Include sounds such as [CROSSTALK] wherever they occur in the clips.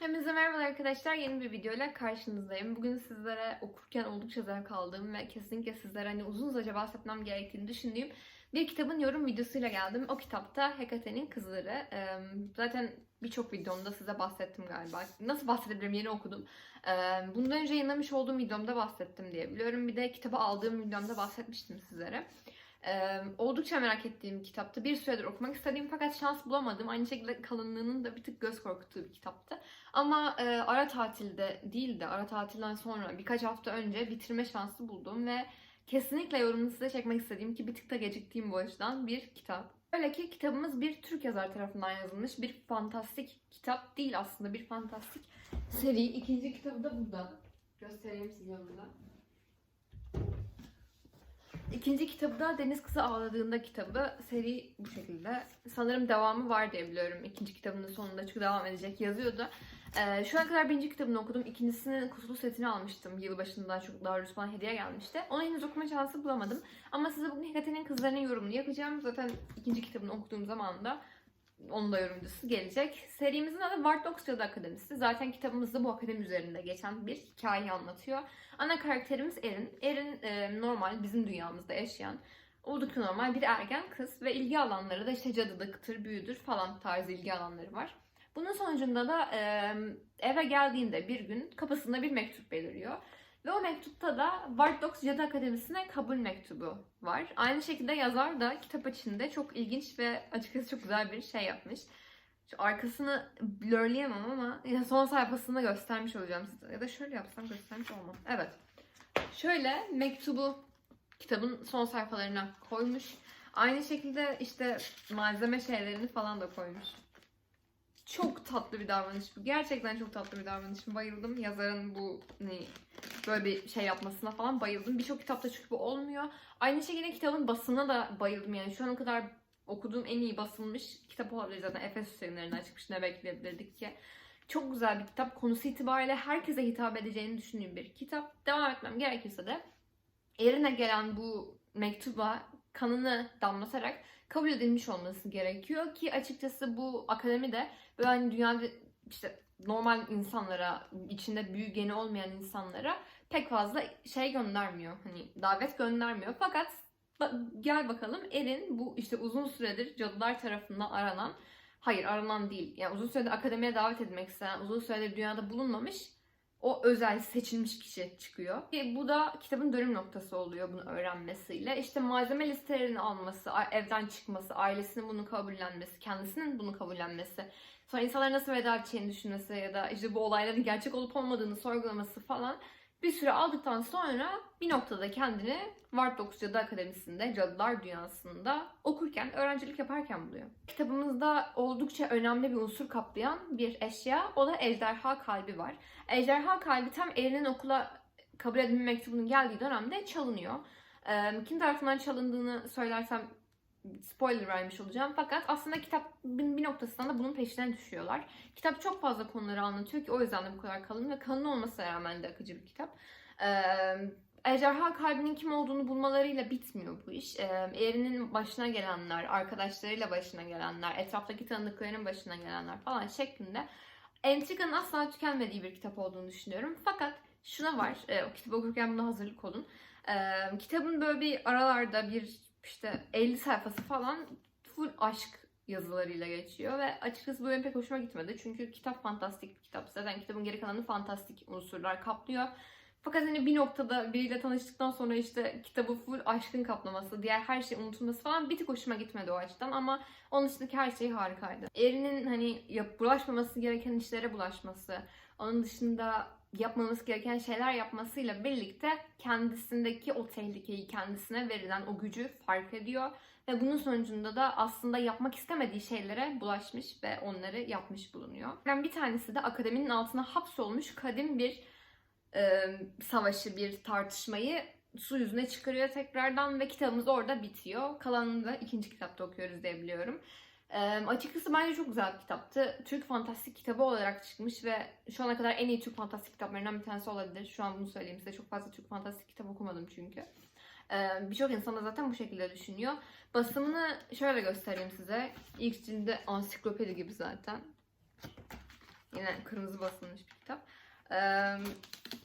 Hepinize merhabalar arkadaşlar. Yeni bir videoyla karşınızdayım. Bugün sizlere okurken oldukça zevk aldığım ve kesinlikle sizlere hani uzun uzaca bahsetmem gerektiğini düşündüğüm bir kitabın yorum videosuyla geldim. O kitapta Hekate'nin Kızları. Zaten birçok videomda size bahsettim galiba. Nasıl bahsedebilirim yeni okudum. Bundan önce yayınlamış olduğum videomda bahsettim diye biliyorum. Bir de kitabı aldığım videomda bahsetmiştim sizlere. Ee, oldukça merak ettiğim kitaptı. Bir süredir okumak istediğim fakat şans bulamadım. Aynı şekilde kalınlığının da bir tık göz korkuttuğu bir kitaptı. Ama e, ara tatilde değil de ara tatilden sonra birkaç hafta önce bitirme şansı buldum ve kesinlikle yorumunu size çekmek istediğim ki bir tık da geciktiğim bu açıdan bir kitap. Öyle ki kitabımız bir Türk yazar tarafından yazılmış bir fantastik kitap değil aslında bir fantastik seri. İkinci kitabı da burada. Göstereyim size burada. İkinci kitabı da Deniz Kızı Ağladığında kitabı. Seri bu şekilde. Sanırım devamı var diye biliyorum. İkinci kitabının sonunda çünkü devam edecek yazıyordu. Ee, şu ana kadar birinci kitabını okudum. İkincisinin kutulu setini almıştım. Yılbaşından çok daha bana hediye gelmişti. Onu henüz okuma şansı bulamadım. Ama size bugün Hekate'nin Kızları'nın yorumunu yapacağım. Zaten ikinci kitabını okuduğum zaman da onun da yorumcusu gelecek. Serimizin adı Ward Dogs Akademisi. Zaten kitabımızda bu akademi üzerinde geçen bir hikayeyi anlatıyor. Ana karakterimiz Erin. Erin e, normal bizim dünyamızda yaşayan oldukça normal bir ergen kız ve ilgi alanları da işte cadılıktır, büyüdür falan tarzı ilgi alanları var. Bunun sonucunda da e, eve geldiğinde bir gün kapısında bir mektup beliriyor. Ve o mektupta da Ward Dogs Cadı Akademisi'ne kabul mektubu var. Aynı şekilde yazar da kitap içinde çok ilginç ve açıkçası çok güzel bir şey yapmış. Şu arkasını blurleyemem ama yine son sayfasında göstermiş olacağım size. Ya da şöyle yapsam göstermiş olmam. Evet. Şöyle mektubu kitabın son sayfalarına koymuş. Aynı şekilde işte malzeme şeylerini falan da koymuş. Çok tatlı bir davranış bu. Gerçekten çok tatlı bir davranış. Bayıldım. Yazarın bu ne, böyle bir şey yapmasına falan bayıldım. Birçok kitapta çünkü bu olmuyor. Aynı şekilde kitabın basına da bayıldım. Yani şu ana kadar okuduğum en iyi basılmış kitap olabilir zaten. Efes yayınlarından çıkmış. Ne bekleyebilirdik ki? Çok güzel bir kitap. Konusu itibariyle herkese hitap edeceğini düşündüğüm bir kitap. Devam etmem gerekirse de Erin'e gelen bu mektuba kanını damlatarak kabul edilmiş olması gerekiyor ki açıkçası bu akademi de böyle hani dünyada işte normal insanlara, içinde büyü geni olmayan insanlara pek fazla şey göndermiyor. Hani davet göndermiyor. Fakat gel bakalım Erin bu işte uzun süredir cadılar tarafından aranan hayır aranan değil. Yani uzun süredir akademiye davet edilmek istenen, uzun süredir dünyada bulunmamış o özel seçilmiş kişi çıkıyor. Ve bu da kitabın dönüm noktası oluyor bunu öğrenmesiyle. İşte malzeme listelerini alması, evden çıkması, ailesinin bunu kabullenmesi, kendisinin bunu kabullenmesi, sonra insanlara nasıl veda edeceğini düşünmesi ya da işte bu olayların gerçek olup olmadığını sorgulaması falan bir süre aldıktan sonra bir noktada kendini Dogs Cadı Akademisi'nde, Cadılar Dünyası'nda okurken, öğrencilik yaparken buluyor. Kitabımızda oldukça önemli bir unsur kaplayan bir eşya, o da ejderha kalbi var. Ejderha kalbi tam Erin'in okula kabul edilme mektubunun geldiği dönemde çalınıyor. Kim tarafından çalındığını söylersem spoiler vermiş olacağım. Fakat aslında kitabın bir noktasından da bunun peşinden düşüyorlar. Kitap çok fazla konuları anlatıyor ki o yüzden de bu kadar kalın ve kalın olmasına rağmen de akıcı bir kitap. Ee, Ejderha kalbinin kim olduğunu bulmalarıyla bitmiyor bu iş. Ee, Erin'in başına gelenler, arkadaşlarıyla başına gelenler, etraftaki tanıdıklarının başına gelenler falan şeklinde entrikanın asla tükenmediği bir kitap olduğunu düşünüyorum. Fakat şuna var, e, o kitabı okurken buna hazırlık olun. Ee, kitabın böyle bir aralarda bir işte 50 sayfası falan full aşk yazılarıyla geçiyor ve açıkçası bu benim pek hoşuma gitmedi. Çünkü kitap fantastik bir kitap. Zaten kitabın geri kalanı fantastik unsurlar kaplıyor. Fakat hani bir noktada biriyle tanıştıktan sonra işte kitabı full aşkın kaplaması, diğer her şey unutulması falan bir tık hoşuma gitmedi o açıdan ama onun dışındaki her şey harikaydı. Erin'in hani bulaşmaması gereken işlere bulaşması, onun dışında yapmaması gereken şeyler yapmasıyla birlikte kendisindeki o tehlikeyi kendisine verilen o gücü fark ediyor ve bunun sonucunda da aslında yapmak istemediği şeylere bulaşmış ve onları yapmış bulunuyor. Yani bir tanesi de akademinin altına hapsolmuş kadim bir e, savaşı, bir tartışmayı su yüzüne çıkarıyor tekrardan ve kitabımız orada bitiyor. Kalanını da ikinci kitapta okuyoruz diye biliyorum. E, açıkçası bence çok güzel bir kitaptı. Türk fantastik kitabı olarak çıkmış ve şu ana kadar en iyi Türk fantastik kitaplarından bir tanesi olabilir. Şu an bunu söyleyeyim size. Çok fazla Türk fantastik kitap okumadım çünkü. Birçok insan da zaten bu şekilde düşünüyor. Basımını şöyle göstereyim size. İlk cildi ansiklopedi gibi zaten. Yine kırmızı basılmış bir kitap.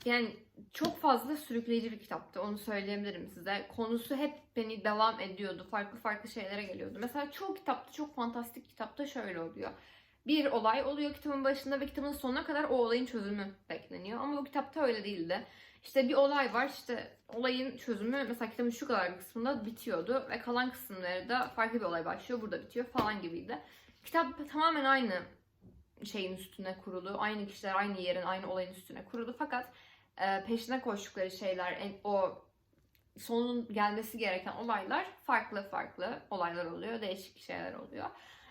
Yani çok fazla sürükleyici bir kitaptı. Onu söyleyebilirim size. Konusu hep beni devam ediyordu. Farklı farklı şeylere geliyordu. Mesela çoğu kitapta, çok fantastik kitapta şöyle oluyor. Bir olay oluyor kitabın başında ve kitabın sonuna kadar o olayın çözümü bekleniyor. Ama bu kitapta öyle değildi. İşte bir olay var işte olayın çözümü mesela kitabın şu kadar kısmında bitiyordu ve kalan kısımları da farklı bir olay başlıyor burada bitiyor falan gibiydi. Kitap tamamen aynı şeyin üstüne kurulu. Aynı kişiler aynı yerin aynı olayın üstüne kurulu. Fakat peşine koştukları şeyler o sonun gelmesi gereken olaylar farklı farklı olaylar oluyor. Değişik şeyler oluyor.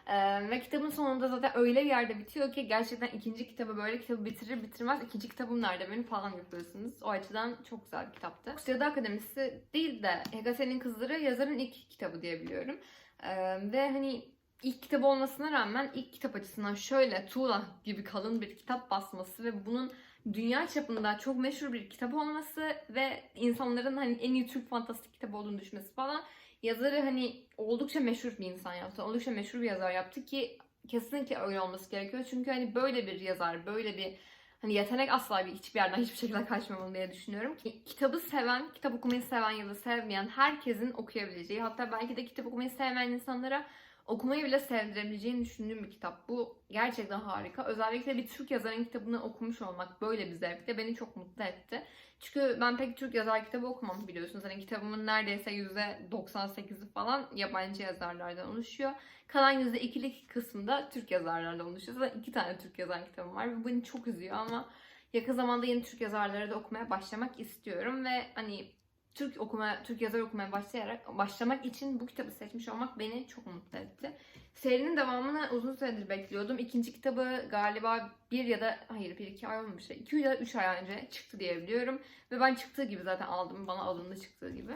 Ee, ve kitabın sonunda zaten öyle bir yerde bitiyor ki gerçekten ikinci kitabı böyle kitabı bitirir bitirmez ikinci kitabım nerede benim falan yapıyorsunuz. O açıdan çok güzel bir kitaptı. Sırada Akademisi değil de Hegase'nin Kızları yazarın ilk kitabı diye biliyorum. Ee, ve hani ilk kitabı olmasına rağmen ilk kitap açısından şöyle tuğla gibi kalın bir kitap basması ve bunun dünya çapında çok meşhur bir kitap olması ve insanların hani en iyi Türk fantastik kitabı olduğunu düşünmesi falan yazarı hani oldukça meşhur bir insan yaptı. Oldukça meşhur bir yazar yaptı ki kesinlikle öyle olması gerekiyor. Çünkü hani böyle bir yazar, böyle bir hani yetenek asla bir hiçbir yerden hiçbir şekilde kaçmamalı diye düşünüyorum. Ki, kitabı seven, kitap okumayı seven ya da sevmeyen herkesin okuyabileceği hatta belki de kitap okumayı sevmeyen insanlara okumayı bile sevdirebileceğini düşündüğüm bir kitap. Bu gerçekten harika. Özellikle bir Türk yazarın kitabını okumuş olmak böyle bir zevkte beni çok mutlu etti. Çünkü ben pek Türk yazar kitabı okumam biliyorsunuz. Hani kitabımın neredeyse %98'i falan yabancı yazarlardan oluşuyor. Kalan %2'lik kısmında Türk yazarlarla oluşuyor. Zaten iki tane Türk yazar kitabım var ve bu beni çok üzüyor ama yakın zamanda yeni Türk yazarları da okumaya başlamak istiyorum ve hani Türk okuma, Türk yazar okumaya başlayarak başlamak için bu kitabı seçmiş olmak beni çok mutlu etti. Serinin devamını uzun süredir bekliyordum. İkinci kitabı galiba bir ya da hayır bir iki ay olmamış. iki ya da üç ay önce çıktı diye biliyorum. Ve ben çıktığı gibi zaten aldım. Bana alındı çıktığı gibi.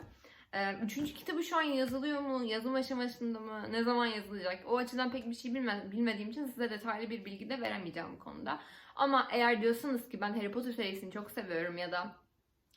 Ee, Üçüncü kitabı şu an yazılıyor mu? Yazım aşamasında mı? Ne zaman yazılacak? O açıdan pek bir şey bilme, bilmediğim için size detaylı bir bilgi de veremeyeceğim bu konuda. Ama eğer diyorsanız ki ben Harry Potter serisini çok seviyorum ya da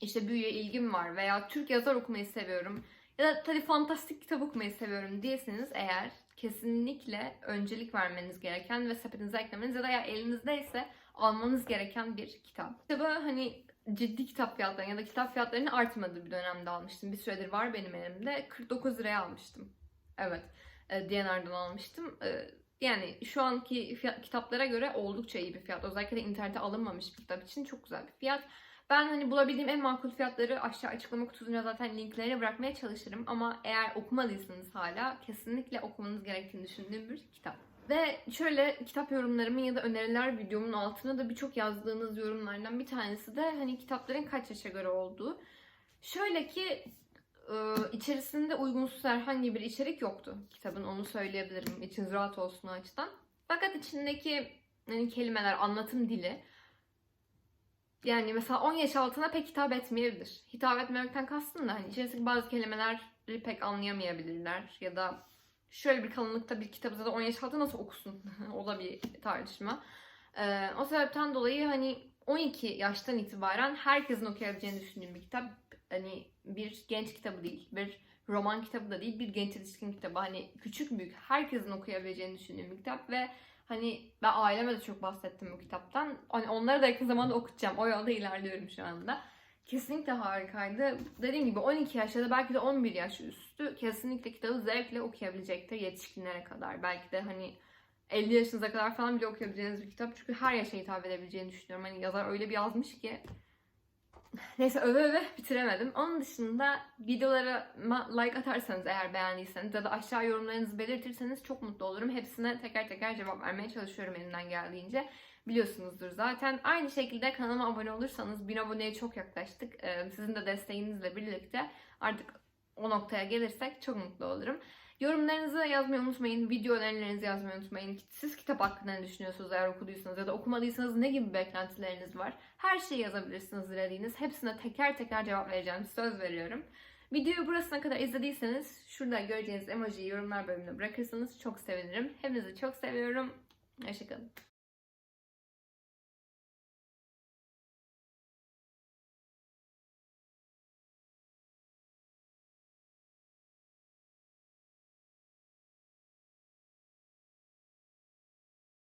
işte büyüye ilgim var veya Türk yazar okumayı seviyorum ya da tabii fantastik kitap okumayı seviyorum diyorsanız eğer kesinlikle öncelik vermeniz gereken ve sepetinize eklemeniz ya da eğer elinizdeyse almanız gereken bir kitap. Kitabı hani ciddi kitap fiyatlarının ya da kitap fiyatlarının artmadığı bir dönemde almıştım. Bir süredir var benim elimde. 49 liraya almıştım. Evet. E, DNR'dan almıştım. E, yani şu anki fiyat, kitaplara göre oldukça iyi bir fiyat. Özellikle de internete alınmamış bir kitap için çok güzel bir fiyat. Ben hani bulabildiğim en makul fiyatları aşağı açıklama kutusuna zaten linklerini bırakmaya çalışırım. Ama eğer okumadıysanız hala kesinlikle okumanız gerektiğini düşündüğüm bir kitap. Ve şöyle kitap yorumlarımın ya da öneriler videomun altına da birçok yazdığınız yorumlardan bir tanesi de hani kitapların kaç yaşa göre olduğu. Şöyle ki içerisinde uygunsuz herhangi bir içerik yoktu kitabın onu söyleyebilirim. İçiniz rahat olsun o açıdan. Fakat içindeki hani kelimeler, anlatım dili yani mesela 10 yaş altına pek hitap etmeyebilir. Hitap etmemekten kastım da hani içerisindeki bazı kelimeleri pek anlayamayabilirler ya da şöyle bir kalınlıkta bir kitabı da 10 yaş altı nasıl okusun? [LAUGHS] o da bir tartışma. Ee, o sebepten dolayı hani 12 yaştan itibaren herkesin okuyabileceğini düşündüğüm bir kitap. Hani bir genç kitabı değil, bir roman kitabı da değil, bir genç yetişkin kitabı. Hani küçük büyük herkesin okuyabileceğini düşündüğüm bir kitap ve Hani ben aileme de çok bahsettim bu kitaptan. Hani onları da yakın zamanda okutacağım. O yolda ilerliyorum şu anda. Kesinlikle harikaydı. Dediğim gibi 12 yaş ya da belki de 11 yaş üstü kesinlikle kitabı zevkle okuyabilecektir yetişkinlere kadar. Belki de hani 50 yaşınıza kadar falan bile okuyabileceğiniz bir kitap. Çünkü her yaşa hitap edebileceğini düşünüyorum. Hani yazar öyle bir yazmış ki Neyse öve öve bitiremedim. Onun dışında videolara like atarsanız eğer beğendiyseniz ya da aşağı yorumlarınızı belirtirseniz çok mutlu olurum. Hepsine teker teker cevap vermeye çalışıyorum elimden geldiğince. Biliyorsunuzdur zaten. Aynı şekilde kanalıma abone olursanız 1000 aboneye çok yaklaştık. Sizin de desteğinizle birlikte artık o noktaya gelirsek çok mutlu olurum. Yorumlarınızı yazmayı unutmayın. Video önerilerinizi yazmayı unutmayın. Siz kitap hakkında ne düşünüyorsunuz eğer okuduysanız ya da okumadıysanız ne gibi beklentileriniz var? Her şeyi yazabilirsiniz dilediğiniz. Hepsine teker teker cevap vereceğim. Söz veriyorum. Videoyu burasına kadar izlediyseniz şurada göreceğiniz emojiyi yorumlar bölümüne bırakırsanız çok sevinirim. Hepinizi çok seviyorum. Hoşçakalın.